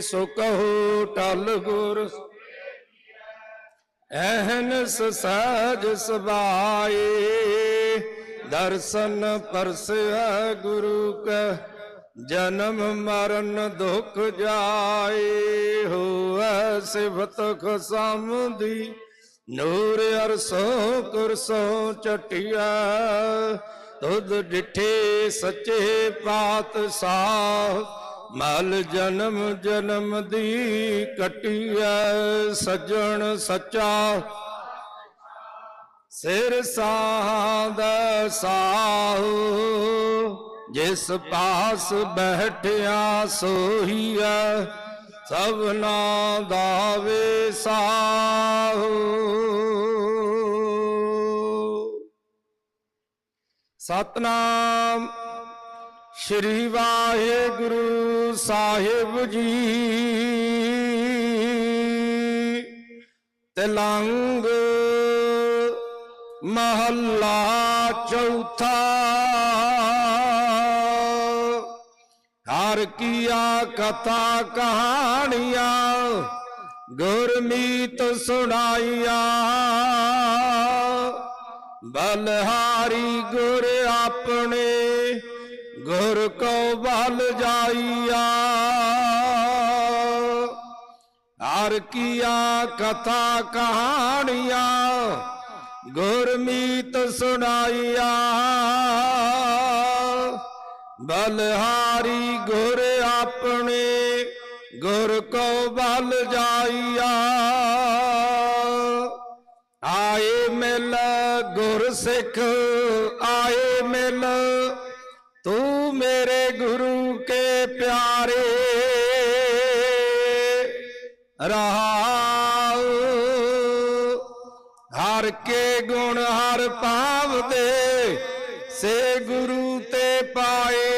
ਸੋ ਕਹੋ ਟਲ ਗੁਰ। ਐਹਨਸ ਸਹਿਜ ਸਬਾਏ ਦਰਸ਼ਨ ਪਰਸੈ ਗੁਰੂ ਕੈ, ਜਨਮ ਮਰਨ ਦੁਖ ਜਾਏ। ਹੋਐ ਸਿਵਤ ਖਸਮ ਨੂਰ ਅਰਸੋ ਕੁਰਸੋ ਚਟਿਆ। ਤੁਧ ਡਿਠੇ ਸੱਚੇ ਪਾਤਸ਼ਾਹ ਮਲ ਜਨਮ ਜਨਮ ਦੀ ਕਟਿਐ ਸੱਜਣ ਸੱਚਾ। ਸਿਰ ਸਾਧ ਸਾਹੂ, ਜਿਸ ਪਾਸ ਬੈਠਿਆ ਸੋਹੀਐ ਸਭਨਾ ਦਾਵੇ ਸਾਹੂ ਸਤਨਾਮ। ਸ਼੍ਰੀ ਵਾਹਿਗੁਰੂ ਸਾਹਿਬ ਜੀ। ਤਲੰਗ ਮਹੱਲਾ ਚੌਥਾ। ਹਰ ਕੀਆ ਕਥਾ ਕਹਾਣੀਆਂ, ਗੁਰਮੀਤ ਸੁਣਾਈਆਂ। ਬਲਹਾਰੀ ਗੁਰ ਆਪਣੇ ਗੁਰ ਕੋ ਬਲ ਜਾਈਆ। ਹਰ ਕੀਆ ਕਥਾ ਕਹਾਣੀਆਂ ਗੁਰਮੀਤ ਸੁਣਾਈਆ। ਬਲਹਾਰੀ ਗੁਰ ਆਪਣੇ, ਗੁਰ ਕੋ ਬਲ ਜਾਈਆ। ਆਏ ਮਿਲ ਗੁਰ ਸਿੱਖ, ਆਏ ਮਿਲ ਕੇ ਰਹਾਉ ਹਰ ਕੇ ਗੁਣ ਹਰ ਪਾਵਦੇ ਸੇ ਗੁਰੂ ਤੇ ਪਾਏ।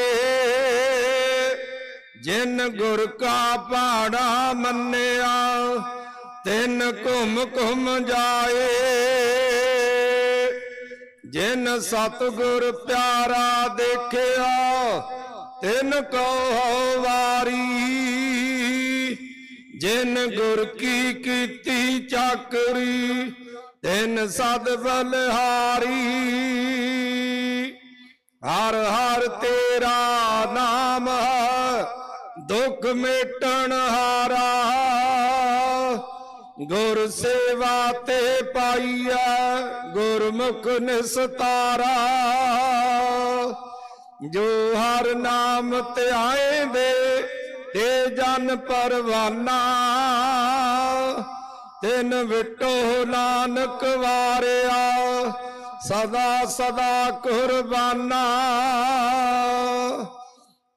ਜਿਨ ਗੁਰ ਕਾ ਪਾੜਾ ਮੰਨਿਆ, ਤਿਨ ਘੁਮ ਘੁਮ ਜਾਏ। ਜਿਨ ਸਤਗੁਰ ਪਿਆਰਾ ਦੇਖਿਆ ਤਿਨ ਕੋ ਵਾਰੀ ਜਿਨ ਗੁਰ ਕੀ ਕੀਤੀ ਚਾਕਰੀ ਤਿਨ ਸਦ ਬਲਹਾਰੀ। ਹਰ ਹਰ ਤੇਰਾ ਨਾਮ ਹੈ, ਦੁੱਖ ਮੇਟਣ ਹਾਰਾ ਗੁਰ ਸੇਵਾ ਤੇ ਪਾਈਐ ਗੁਰਮੁਖ ਨਿਸਤਾਰਾ। ਜੋ ਹਰ ਨਾਮ ਧਿਆਏ ਦੇ ਤੇ ਜਨ ਪਰਵਾਨਾ। ਤਿਨ ਵਿਟੋ ਨਾਨਕ ਵਾਰਿਆ ਸਦਾ ਸਦਾ ਕੁਰਬਾਨਾ।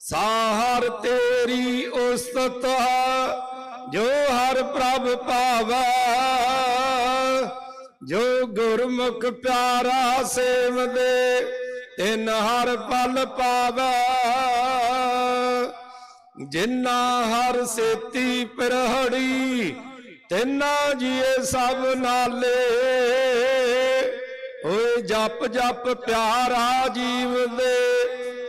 ਸਾਹਰ ਤੇਰੀ ਉਸਤਤ ਹੈ, ਜੋ ਹਰ ਪ੍ਰਭ ਭਾਵੈ ਜੋ ਗੁਰਮੁਖ ਪਿਆਰਾ ਸੇਵਦੇ ਤਿਨ ਹਰ ਪਲ ਪਾਵੈ ਜਿਨਾ ਹਰ ਸੇਤੀ ਪ੍ਰਹੜੀ ਤਿਨਾ ਜੀਏ ਸਭ ਨਾਲੇ। ਓਏ ਜਪ ਜਪ ਪਿਆਰਾ ਜੀਵ ਦੇ,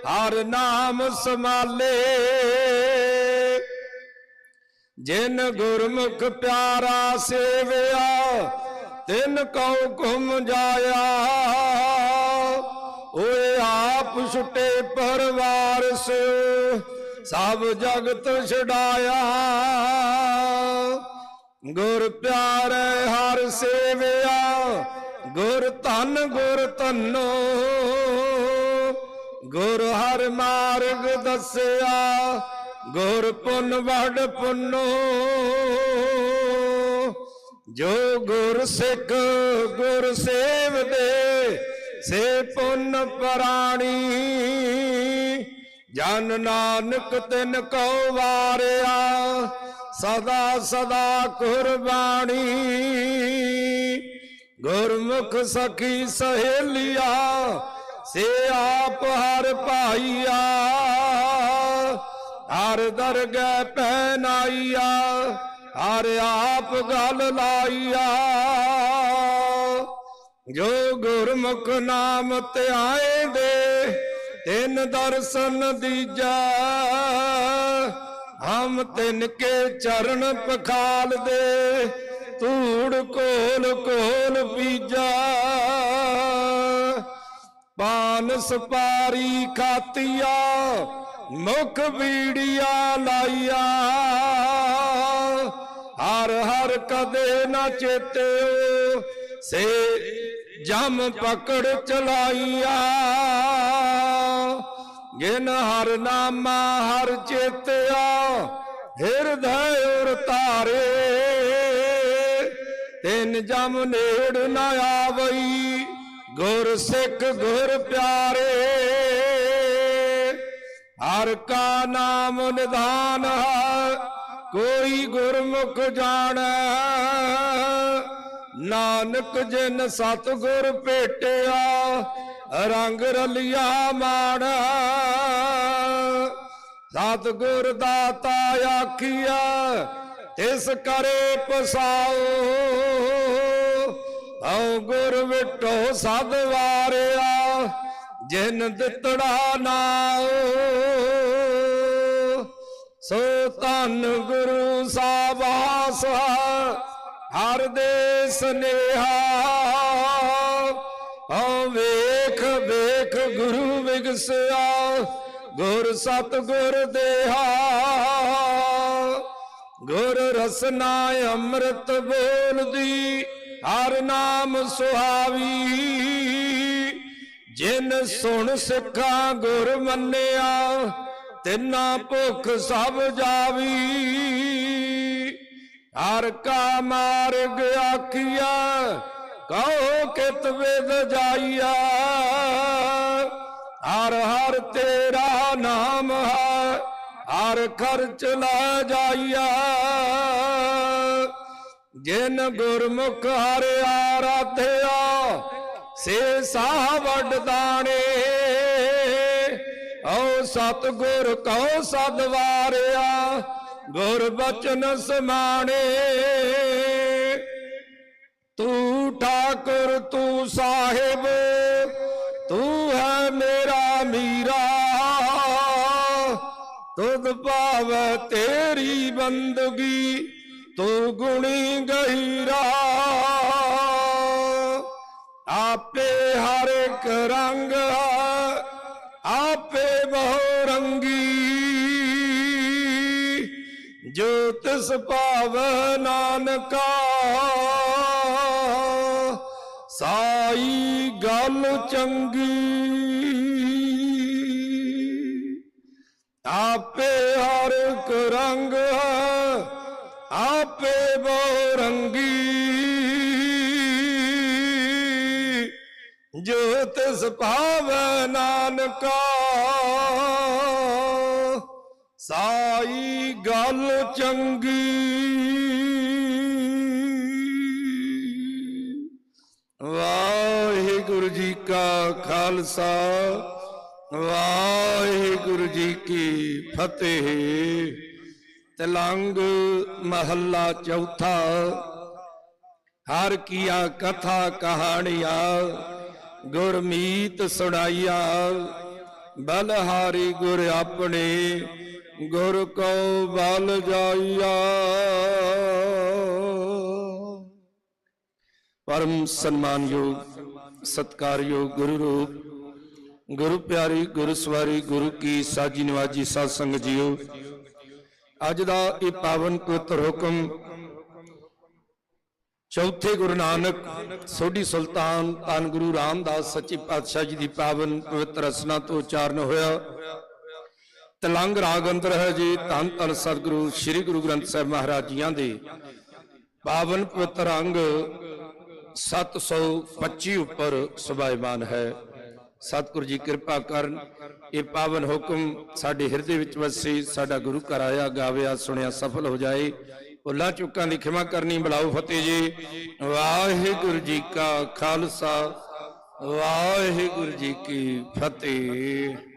ਹਰ ਨਾਮ ਸਮਾਲੇ ਜਿਨ ਗੁਰਮੁਖ ਪਿਆਰਾ ਸੇਵਿਆ, ਤਿਨ ਕਉ ਘੁਮ ਜਾਇਆ। ਆਪ ਛੁਟੇ ਪਰਵਾਰ ਸੇ ਸਭ ਜਗਤ ਛਡਾਇਆ। ਗੁਰ ਪਿਆਰੇ ਹਰ ਸੇਵਿਆ, ਗੁਰ ਧਨ ਗੁਰ ਧੰਨੋ। ਗੁਰ ਹਰ ਮਾਰਗ ਦੱਸਿਆ, ਗੁਰ ਪੁੰਨ ਵਡ ਪੁੰਨੋ। ਜੋ ਗੁਰ ਸਿੱਖ ਗੁਰ ਸੇਵਦੇ ਸੇ ਪੁੰਨ ਪ੍ਰਾਣੀ, ਜਨ ਨਾਨਕ ਤਿਨ ਕੋ ਵਾਰਿਆ, ਸਦਾ ਸਦਾ ਕੁਰਬਾਨੀ। ਗੁਰਮੁਖ ਸਖੀ ਸਹੇਲਿਆ, ਸੇ ਆਪ ਹਰ ਭਾਈਆ। ਹਰ ਦਰਗਹਿ ਪਹਿਨਾਈਆ, ਹਰ ਆਪ ਗਲ ਲਾਈਆ। ਜੋ ਗੁਰਮੁਖ ਨਾਮ ਧਿਆਏ ਦੇ, ਤਿੰਨ ਦਰਸ਼ਨ ਦੀਜਾ। ਹਮ ਤਿਨ ਕੇ ਚਰਨ ਪਖਾਲ ਦੇ, ਧੂੜ ਕੋਲ ਕੋਲ ਪੀਜਾ। ਪਾਨ ਸਪਾਰੀ ਖਾਤੀਆ, ਮੁਖ ਬੀੜੀਆ ਲਾਈਆ। ਹਰ ਹਰ ਕਦੇ ਨਾ ਚੇਤਿਓ ਸੇ ਜਮ ਪਕੜ ਚਲਾਈਆ। ਗਿਨ ਹਰ ਨਾਮਾ ਹਰ ਚੇਤਿਆ, ਹਿਰਦੈ ਉਰ ਤਾਰੇ। ਤਿੰਨ ਜਮ ਨੇੜ ਨਾ ਆਵਈ, ਗੁਰ ਸਿੱਖ ਗੁਰ ਪਿਆਰੇ। ਹਰ ਕਾ ਨਾਮ ਨਿਧਾਨ ਹੈ, ਕੋਈ ਗੁਰਮੁਖ ਜਾਣੈ। ਨਾਨਕ ਜਿਨ ਸਤਿਗੁਰ ਭੇਟਿਆ, ਰੰਗ ਰਲਿਆ ਮਾਣ। ਸਤਿਗੁਰ ਦਾਤਾ ਆਖੀਆ ਤਿਸ ਕਰੇ ਪਸਾਓ। ਹਉ ਗੁਰ ਵਿਟੋ ਸਦ ਵਾਰਿਆ, ਜਿਨ ਦਿੱਤੜਾ ਨਾਉ। ਸੋ ਧੰਨ ਗੁਰੂ ਸਾਬਾਸ ਹਰ ਦੇ ਸਨੇਹਾ ਹਉ ਵੇਖ ਵੇਖ ਗੁਰੂ ਵਿਗਸਿਆ, ਗੁਰ ਸਤ ਗੁਰ ਦੇਹਾ, ਗੁਰ ਰਸਨਾ ਅੰਮ੍ਰਿਤ ਬੋਲਦੀ, ਹਰ ਨਾਮ ਸੁਹਾਵੀ। ਜਿਨ ਸੁਣ ਸਿੱਖਾਂ ਗੁਰ ਮੰਨਿਆ, ਤਿੰਨਾ ਭੁੱਖ ਸਭ ਜਾਵੀ। ਹਰ ਕਾ ਮਾਰਗ ਆਖਿਆ ਕਹੋ ਕਿਤ ਵਿਦ ਜਾਈਆ ਹਰ ਹਰ ਤੇਰਾ ਨਾਮ ਹੈ, ਹਰ ਖਰਚ ਲਾ ਜਾਈਆ ਜਿਨ ਗੁਰਮੁਖ ਹਰ ਆਰਾਧਿਆ, ਸੇ ਸਾਹ ਵੱਡ ਦਾਣੇ ਓ ਸਤਗੁਰ ਕਉ ਸਦਵਾਰਿਆ ਗੁਰ ਬਚਨ ਸਮਾਣੇ। ਤੂੰ ਠਾਕੁਰ, ਤੂੰ ਸਾਹਿਬ, ਤੂੰ ਹੈ ਮੇਰਾ ਮੀਰਾ। ਤੁਧ ਭਾਵੈ ਤੇਰੀ ਬੰਦਗੀ, ਤੂੰ ਗੁਣੀ ਗਹੀਰਾ। ਆਪੇ ਹਰ ਇੱਕ ਰੰਗ, ਆਪੇ ਬਹੁ ਰੰਗੀ। ਜੋ ਤਿਸ ਭਾਵ ਨਾਨਕਾ ਸਾਈ ਗੱਲ ਚੰਗੀ। ਆਪੇ ਹਰ ਇੱਕ ਰੰਗ ਹੈ, ਆਪੇ ਬਹੁ ਰੰਗੀ ਜੋ ਤਿਸ ਭਾਵੈ ਨਾਨਕਾ ਸਾਈ ਗੱਲ ਚੰਗੀ। ਵਾਹਿਗੁਰੂ ਜੀ ਕਾ ਖਾਲਸਾ, ਵਾਹਿਗੁਰੂ ਜੀ ਕੀ ਫਤਿਹ। ਤਲੰਗ ਮਹੱਲਾ ਚੌਥਾ, ਹਰ ਕੀਆ ਕਥਾ ਕਹਾਣੀਆਂ, ਗੁਰਮੀਤ ਸੁਣਾਈਆ, ਬਲਹਾਰੀ ਗੁਰ ਆਪਣੇ ਗੁਰ ਕੋ ਬਲ ਜਾਈਆ। ਪਰਮ ਸਨਮਾਨਯੋਗ, ਸਤਕਾਰਯੋਗ ਗੁਰੂ ਰੂਪ, ਗੁਰੂ ਪਿਆਰੀ, ਗੁਰੂ ਸਵਾਰੀ, ਗੁਰੂ ਕੀ ਸਾਜੀ ਨਵਾਜੀ ਸਾਧ ਸੰਗਤ ਜੀਓ। ਅੱਜ ਦਾ ਇਹ ਪਾਵਨ ਪਵਿੱਤਰ ਹੁਕਮ ਚੌਥੇ ਗੁਰੂ ਨਾਨਕ ਸੋਢੀ ਸੁਲਤਾਨ, ਧੰਨ ਗੁਰੂ ਰਾਮਦਾਸ ਸੱਚੇ ਪਾਤਸ਼ਾਹ ਜੀ ਦੀ ਪਾਵਨ ਪਵਿੱਤਰ ਰਸਨਾ ਤੋਂ ਉਚਾਰਨ ਹੋਇਆ। ਤਲੰਗ ਰਾਗ ਅੰਦਰ ਹੈ ਜੀ, ਧੰਨ ਧੰਨ ਸਤਿਗੁਰੂ, ਸ੍ਰੀ ਗੁਰੂ ਗ੍ਰੰਥ ਸਾਹਿਬ ਮਹਾਰਾਜ ਜੀਆਂ ਦੇ। ਪਾਵਨ ਪਵਿੱਤਰ ਅੰਗ 725 ਉੱਪਰ ਸੁਭਾਇਮਾਨ ਹੈ। ਸਤਿਗੁਰੂ ਜੀ ਕਿਰਪਾ ਕਰਨ, ਇਹ ਪਾਵਨ ਹੁਕਮ ਸਾਡੇ ਹਿਰਦੇ ਵਿੱਚ ਵਸੇ, ਸਾਡਾ ਗੁਰੂ ਘਰ ਆਇਆ, ਗਾਵਿਆ, ਸੁਣਿਆ, ਸਫਲ ਹੋ ਜਾਏ। ਭੁੱਲਾਂ ਚੁੱਕਾਂ ਦੀ ਖਿਮਾ ਕਰਨੀ ਬਲਾਉ ਫਤਿਹ ਜੀ। ਵਾਹਿਗੁਰੂ ਜੀ ਕਾ ਖਾਲਸਾ, ਵਾਹਿਗੁਰੂ ਜੀ ਕੀ ਫਤਿਹ।